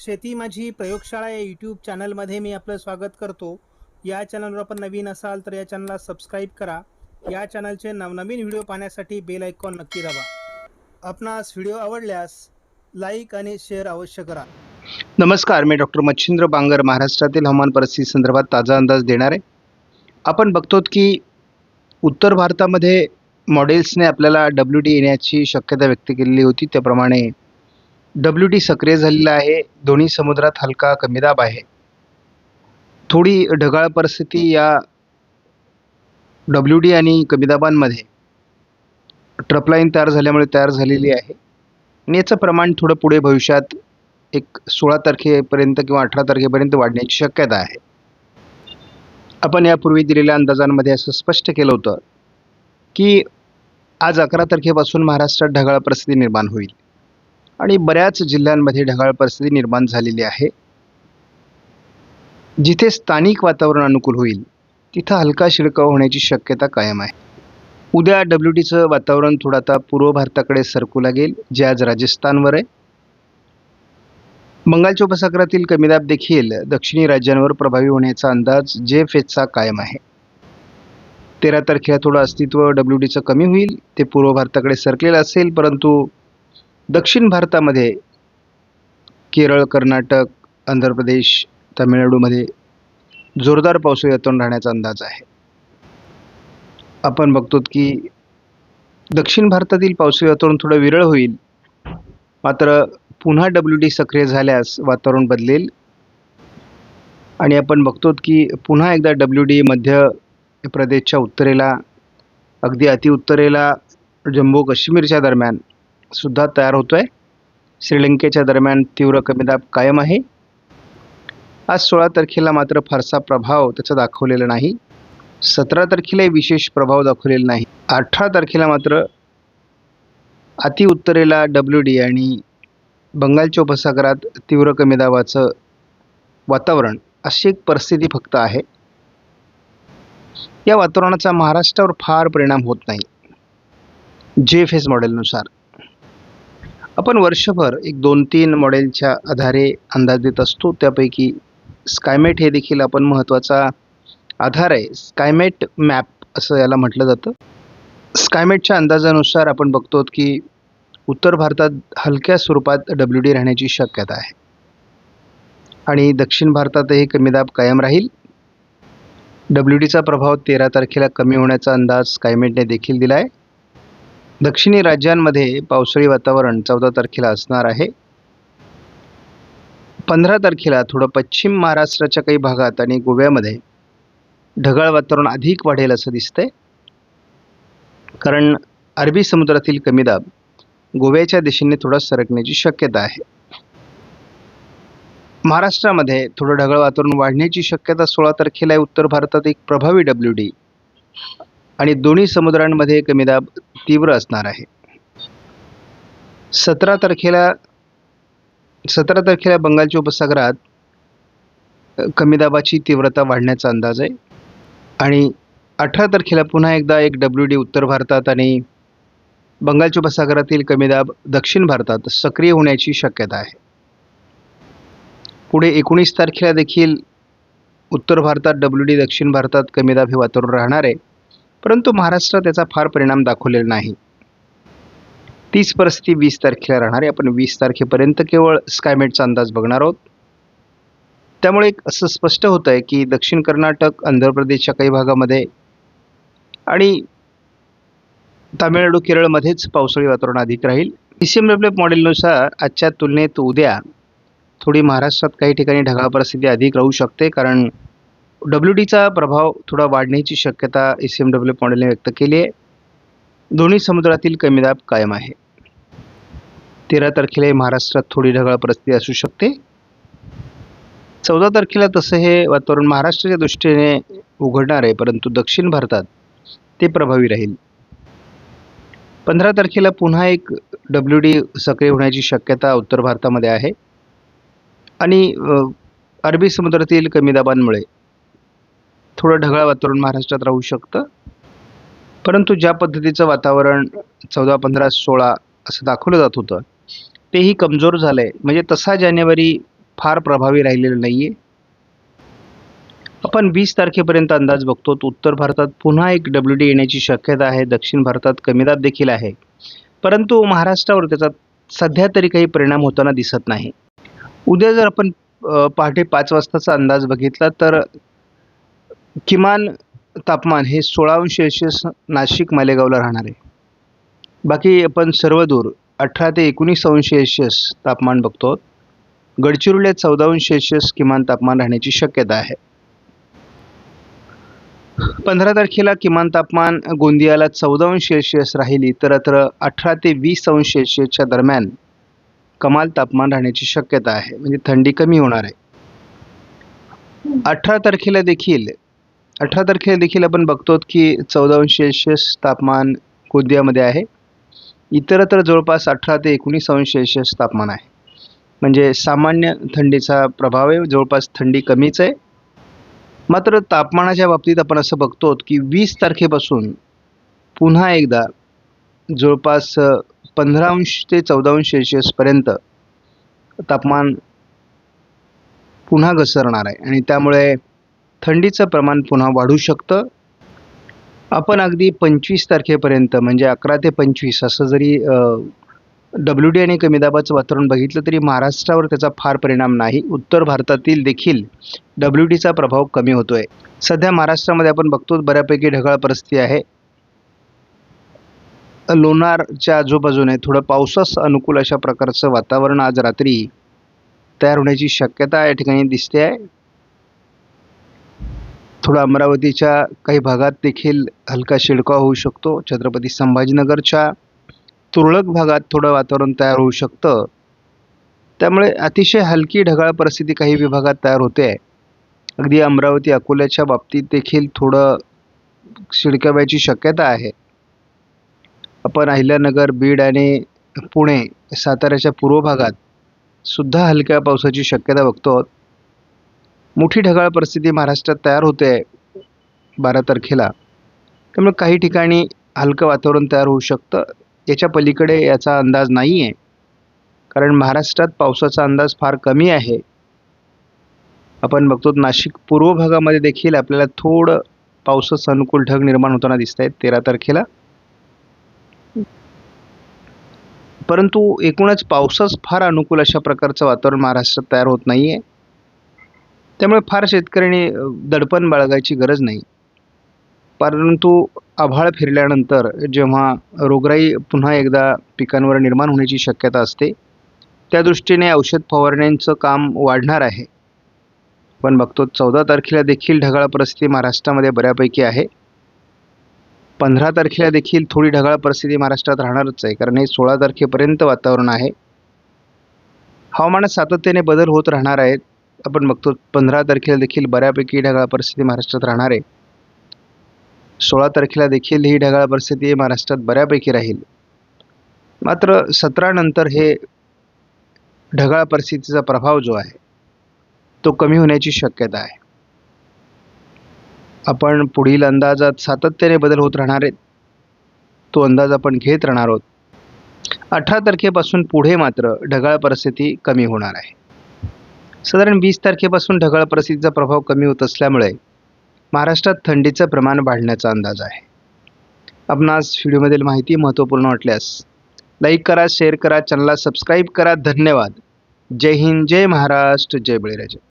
शेती माझी प्रयोगशाळा या यूट्यूब चॅनलमध्ये मी आपलं स्वागत करतो. या चॅनलवर आपण नवीन असाल तर या चॅनलला सबस्क्राईब करा. या चॅनलचे नवनवीन व्हिडिओ पाहण्यासाठी बेल आयकॉन नक्की दाबा. आपणास व्हिडिओ आवडल्यास लाईक आणि शेअर अवश्य करा. नमस्कार मी डॉक्टर मच्छिंद्र बांगर महाराष्ट्रातील हवामान परिस्थिती संदर्भात ताजा अंदाज देणार. आहे आपण बघतो की उत्तर भारतामध्ये मॉडेल्सने आपल्याला डब्ल्यू डी येण्याची शक्यता व्यक्त केलेली होती. त्याप्रमाणे डब्ल्यू डी सक्रिय झालेला आहे. दोन्ही समुद्रात हलका कमी दाब आहे. थोडी ढगाळ परिस्थिती या डब्ल्यू डी आणि कमी दाबांमध्ये ट्रपलाईन तयार झाल्यामुळे तयार झालेली आहे. आणि याचं प्रमाण थोडं पुढे भविष्यात एक सोळा तारखेपर्यंत किंवा अठरा तारखेपर्यंत वाढण्याची शक्यता आहे. आपण यापूर्वी दिलेल्या अंदाजांमध्ये असं स्पष्ट केलं होतं की आज अकरा तारखेपासून महाराष्ट्रात ढगाळ परिस्थिती निर्माण होईल. आणि बऱ्याच जिल्ह्यांमध्ये ढगाळ परिस्थिती निर्माण झालेली आहे. जिथे स्थानिक वातावरण अनुकूल होईल तिथं हलका शिडकाव होण्याची शक्यता कायम आहे. उद्या डब्ल्यू टीचं वातावरण थोडं आता पूर्व भारताकडे सरकू लागेल जे आज राजस्थानवर आहे. बंगालच्या उपसागरातील कमी दाब देखील दक्षिणी राज्यांवर प्रभावी होण्याचा अंदाज जे फेजचा कायम आहे. तेरा तारखेला थोडं अस्तित्व डब्ल्यू डीचं कमी होईल ते पूर्व भारताकडे सरकलेलं असेल परंतु दक्षिण भारतामध्ये केरळ कर्नाटक आंध्र प्रदेश तामिळनाडूमध्ये जोरदार पावसाळी वातावरण राहण्याचा अंदाज आहे. आपण बघतो की दक्षिण भारतातील पावसाळी वातावरण थोडं विरळ होईल. मात्र पुन्हा डब्ल्यू डी सक्रिय झाल्यास वातावरण बदलेल. आणि आपण बघतो की पुन्हा एकदा डब्ल्यू डी मध्य प्रदेशच्या उत्तरेला अगदी अतिउत्तरेला जम्मू काश्मीरच्या दरम्यान सुद्धा तयार होतो आहे श्रीलंकेच्या दरम्यान तीव्र कमी दाब कायम आहे. आज सोळा तारखेला मात्र फारसा प्रभाव त्याचा दाखवलेला नाही. सतरा तारखेलाही विशेष प्रभाव दाखवलेला नाही. अठरा तारखेला मात्र अति उत्तरेला डब्ल्यू डी आणि बंगालच्या उपसागरात तीव्र कमी दाबाचं वातावरण अशी एक परिस्थिती फक्त आहे. या वातावरणाचा महाराष्ट्रावर फार परिणाम होत नाही. जे एफ एस मॉडेलनुसार आपण वर्षभर एक दोन तीन मॉडेलच्या आधारे अंदाज देत असतो. त्यापैकी स्कायमेट हे देखील आपण महत्त्वाचा आधार आहे. स्कायमेट मॅप असं याला म्हटलं जातं. स्कायमेटच्या अंदाजानुसार आपण बघतो की उत्तर भारतात हलक्या स्वरूपात डब्ल्यू डी राहण्याची शक्यता आहे. आणि दक्षिण भारतातही कमी दाब कायम राहील. डब्ल्यू डीचा प्रभाव तेरा तारखेला कमी होण्याचा अंदाज स्कायमेटने देखील दिला आहे दक्षिणी राज्यांमध्ये पावसाळी वातावरण चौदा तारखेला असणार आहे. पंधरा तारखेला थोडं पश्चिम महाराष्ट्राच्या काही भागात आणि गोव्यामध्ये ढगाळ वातावरण अधिक वाढेल असं दिसतंय. कारण अरबी समुद्रातील कमी दाब गोव्याच्या दिशेने थोडा सरकण्याची शक्यता आहे. महाराष्ट्रामध्ये थोडं ढगाळ वातावरण वाढण्याची शक्यता सोळा तारखेला आहे. उत्तर भारतात एक प्रभावी डब्ल्यू डी आणि दोन्ही समुद्रांमध्ये कमी दाब तीव्र असणार आहे. सतरा तारखेला सतरा तारखेला बंगालच्या उपसागरात कमी दाबाची तीव्रता वाढण्याचा अंदाज आहे. आणि अठरा तारखेला पुन्हा एकदा एक डब्ल्यू डी उत्तर भारतात आणि बंगालच्या उपसागरातील कमी दाब दक्षिण भारतात सक्रिय होण्याची शक्यता आहे. पुढे एकोणीस तारखेला देखील उत्तर भारतात डब्ल्यू डी दक्षिण भारतात कमी दाब हे वातावरण राहणार आहे. परंतु महाराष्ट्रात त्याचा फार परिणाम दाखवलेला नाही. तीस परिस्थिती वीस तारखेला राहणार आहे. आपण वीस तारखेपर्यंत केवळ स्कायमेटचा अंदाज बघणार आहोत. त्यामुळे एक असं स्पष्ट होतं आहे की दक्षिण कर्नाटक आंध्र प्रदेशच्या काही भागामध्ये आणि तामिळनाडू केरळमध्येच पावसाळी वातावरण अधिक राहील. पी सी एम डब्ल्यू मॉडेलनुसार आजच्या तुलनेत उद्या थोडी महाराष्ट्रात काही ठिकाणी ढगाळ परिस्थिती अधिक राहू शकते. कारण डब्ल्यू डीचा प्रभाव थोडा वाढण्याची शक्यता एस एम डब्ल्यू मॉडेलने व्यक्त केली आहे. दोन्ही समुद्रातील कमी दाब कायम आहे. तेरा तारखेला महाराष्ट्रात थोडी ढगाळ परिस्थिती असू शकते. चौदा तारखेला तसं हे वातावरण महाराष्ट्राच्या दृष्टीने उघडणार आहे परंतु दक्षिण भारतात ते प्रभावी राहील. पंधरा तारखेला पुन्हा एक डब्ल्यू डी सक्रिय होण्याची शक्यता उत्तर भारतामध्ये आहे. आणि अरबी समुद्रातील कमी दाबांमुळे थोडं ढगाळ वातावरण महाराष्ट्रात राहू शकतं. परंतु ज्या पद्धतीचं वातावरण चौदा पंधरा सोळा असं दाखवलं जात होतं तेही कमजोर झालं आहे म्हणजे तसा जानेवारी फार प्रभावी राहिलेला नाही आहे आपण वीस तारखेपर्यंत अंदाज बघतो तर उत्तर भारतात पुन्हा एक डब्ल्यू डी येण्याची शक्यता आहे दक्षिण भारतात कमी दाब देखील आहे. परंतु महाराष्ट्रावर त्याचा सध्या तरी काही परिणाम होताना दिसत नाही. उद्या जर आपण पहाटे पाच वाजताचा अंदाज बघितला तर किमान तापमान हे सोळा अंश सेल्शियस नाशिक मालेगावला राहणार आहे. बाकी आपण सर्व दूर अठरा ते एकोणीस अंश सेल्शियस तापमान बघतो गडचिरोल्यात चौदा अंश सेल्शियस किमान तापमान राहण्याची शक्यता आहे. पंधरा तारखेला किमान तापमान गोंदियाला चौदा अंश सेल्शियस राहील इतरत्र अठरा ते वीस अंश सेल्शियसच्या दरम्यान कमाल तापमान राहण्याची शक्यता आहे. म्हणजे थंडी कमी होणार आहे. अठरा तारखेला देखील अठरा तारखेला देखील आपण बघतो की चौदा अंश तापमान गोंदियामध्ये आहे. इतरत्र जवळपास अठरा ते एकोणीस अंश सेल्शियस तापमान आहे. म्हणजे सामान्य थंडीचा प्रभाव आहे जवळपास थंडी कमीच आहे. मात्र तापमानाच्या बाबतीत आपण असं बघतो की वीस तारखेपासून पुन्हा एकदा जवळपास पंधरा अंश ते चौदा अंश सेल्शियसपर्यंत तापमान पुन्हा घसरणार आहे. आणि त्यामुळे थंडीचं प्रमाण पुन्हा वाढू शकतं. आपण अगदी पंचवीस तारखेपर्यंत म्हणजे अकरा ते पंचवीस असं जरी डब्ल्यू डी आणि कमी दाबाचं वातावरण बघितलं तरी महाराष्ट्रावर त्याचा फार परिणाम नाही. उत्तर भारतातील देखील डब्ल्यू डीचा प्रभाव कमी होतो आहे सध्या महाराष्ट्रामध्ये आपण बघतो बऱ्यापैकी ढगाळ परिस्थिती आहे. लोणारच्या आजूबाजूने थोडं पावसास अनुकूल अशा प्रकारचं वातावरण आज रात्री तयार होण्याची शक्यता या ठिकाणी दिसते आहे. थोडं अमरावतीच्या काही भागात देखील हलका शिडकाव होऊ शकतो. छत्रपती संभाजीनगरच्या तुरळक भागात थोडं वातावरण तयार होऊ शकतं. त्यामुळे अतिशय हलकी ढगाळ परिस्थिती काही विभागात तयार होते. आहे अगदी अमरावती अकोल्याच्या बाबतीत देखील थोडं शिडकाव्याची शक्यता आहे. आपण अहिल्यानगर बीड आणि पुणे साताऱ्याच्या पूर्व भागात सुद्धा हलक्या पावसाची शक्यता बघतो. मोठी ढगाळ परिस्थिती महाराष्ट्रात तयार होते आहे बारा तारखेला. त्यामुळे काही ठिकाणी हलकं वातावरण तयार होऊ शकतं. याच्या पलीकडे याचा अंदाज नाही आहे. कारण महाराष्ट्रात पावसाचा अंदाज फार कमी आहे. आपण बघतो नाशिक पूर्व भागामध्ये देखील आपल्याला थोडं पावसाचं अनुकूल ढग निर्माण होताना दिसत आहेत तेरा तारखेला. परंतु एकूणच पावसाच फार अनुकूल अशा प्रकारचं वातावरण महाराष्ट्रात तयार होत नाही आहे त्यामुळे फार शेतकऱ्यांनी दडपण बाळगायची गरज नाही. परंतु आभाळ फिरल्यानंतर जेव्हा रोगराई पुन्हा एकदा पिकांवर निर्माण होण्याची शक्यता असते त्या दृष्टीने औषध फवारण्यांचं काम वाढणार आहे. पण बघतो चौदा तारखेला देखील ढगाळ परिस्थिती महाराष्ट्रामध्ये बऱ्यापैकी आहे. पंधरा तारखेला देखील थोडी ढगाळ परिस्थिती महाराष्ट्रात राहणारच आहे कारण हे सोळा तारखेपर्यंत वातावरण आहे. हवामानात सातत्याने बदल होत राहणार आहेत. आपण बघतो पंधरा तारखेला देखील बऱ्यापैकी ढगाळ परिस्थिती महाराष्ट्रात राहणार आहे. सोळा तारखेला देखील ही ढगाळ परिस्थिती महाराष्ट्रात बऱ्यापैकी राहील. मात्र सतरा नंतर हे ढगाळ परिस्थितीचा प्रभाव जो आहे तो कमी होण्याची शक्यता आहे. आपण पुढील अंदाजात सातत्याने बदल होत राहणार आहेत. तो अंदाज आपण घेत राहणार आहोत. अठरा तारखेपासून पुढे मात्र ढगाळ परिस्थिती कमी होणार आहे. साधारण वीस तारखेपासून ढगाळ परिस्थितीचा प्रभाव कमी होत असल्यामुळे महाराष्ट्रात थंडीचं प्रमाण वाढण्याचा अंदाज आहे. आपणास व्हिडिओमधील माहिती महत्त्वपूर्ण वाटल्यास लाईक करा शेअर करा चॅनलला सबस्क्राईब करा. धन्यवाद. जय हिंद जय महाराष्ट्र जय बळीराजा.